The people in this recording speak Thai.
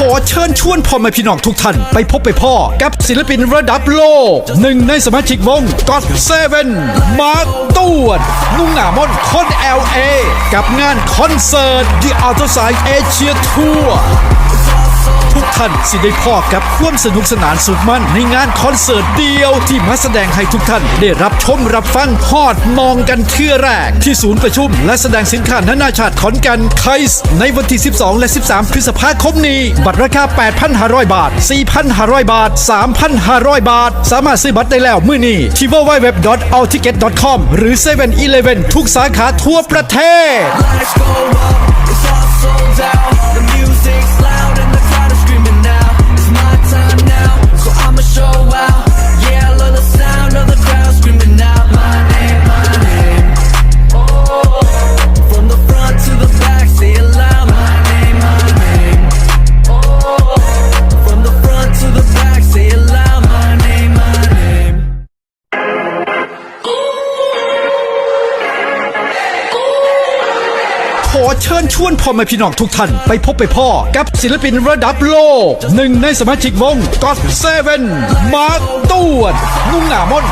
ขอเชิญชวนพ่อแม่พี่น้องทุกท่าน ไปพบไปพ่อกับศิลปินระดับโลกหนึ่งในสมาชิกวงก็อดเซเว่นมาร์คตวดนุ่งหนามอนคอน LA กับงานคอนเสิร์ต The Outer Side Asia Tour ทุกท่านสิได้พ่อกับความสนุกสนานสุดมันในงานคอนเสิร์ตเดียว ที่มาแสดงให้ทุกท่านได้รับชมรับฟังฮอดมองกันเทื่อแรก ที่ศูนย์ประชุมและแสดงสินค้านานาชาติขอนแกันไคส์ในวันที่ 12 และ 13 พฤษภาคมนี้ บัตรราคา 8,500 บาท 4,500 บาท 3,500 บาท สามารถซื้อบัตรได้แล้วมื้อนี้ที่ www.allticket.com หรือ7 e เ e ่ e ทุกสาขาทั่วประเทศ Lights go up, it's all sold out. อเชิญชวนพ่อแม่พี่น้องทุกท่าน ไปพบไปพ่อกับศิลปินระดับโลกหนึ่งในสมาชิกวงก็อดเซเว่นมาร์ตวนนุ่งหนามอน